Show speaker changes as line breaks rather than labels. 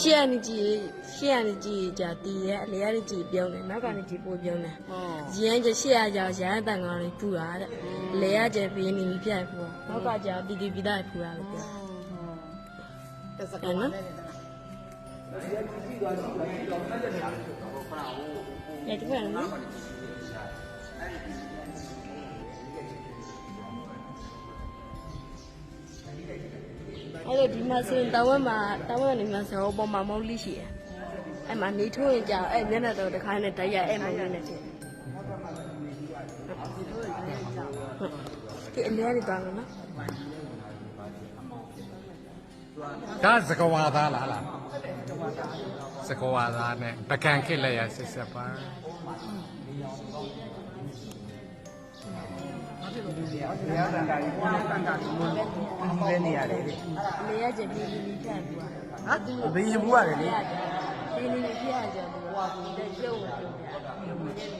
ရှေ့ကနေကြည့်ရှေ့ကနေကြည့်ကြတီးရဲ့အလေကနေကြည့်ပြုံးတယ်နောက်ကနေကြည့်ပို့ပြုံးတယ်
ဟော
ရင်းကျရှေ့ကကြာရဟန်းတန်ကောင်လေးဖူတာတဲ့လေကကျပြင်းနေပြီပြတ်ဖူနောက်ကကြာတီတီပိသားဖူတာလို့ပြော
တစကောနဲ့
အဲ့ဒီကနော်အဲ့တော့ ဒီမှာဆိုရင်တောင်းဝဲမှာတောင်းဝဲနေမှာဆောပေါ်မှာမောင်းလိရှိတယ်အဲ့မှာနေထိုးရင်ကြာအဲ့မျက်နှာတော့တစ်ခါနဲ့တိုက်ရအဲ့မောင်းလေးနဲ့ချင်းဒီအလဲရီတောင်းနော်
ဒါစကဝါသားလားလားစကဝါသားနဲ့ပကံခစ်လိုက်ရဆက်ဆက်ပါ
ဘယ်တန်တာကြီးကိုတန်တာကြီး မွန်းလဲနေရတယ်လေ
လေရကျပြင်းနေပြီပြတ်ဖူတာ
ဟာဘေးရင်ဘူးရတယ်လေ
ပြင်းနေပြီပြတ်ကြတယ်ဟိုကဒီတဲ့ပြုတ်ဝင်ပြုတ်ပြ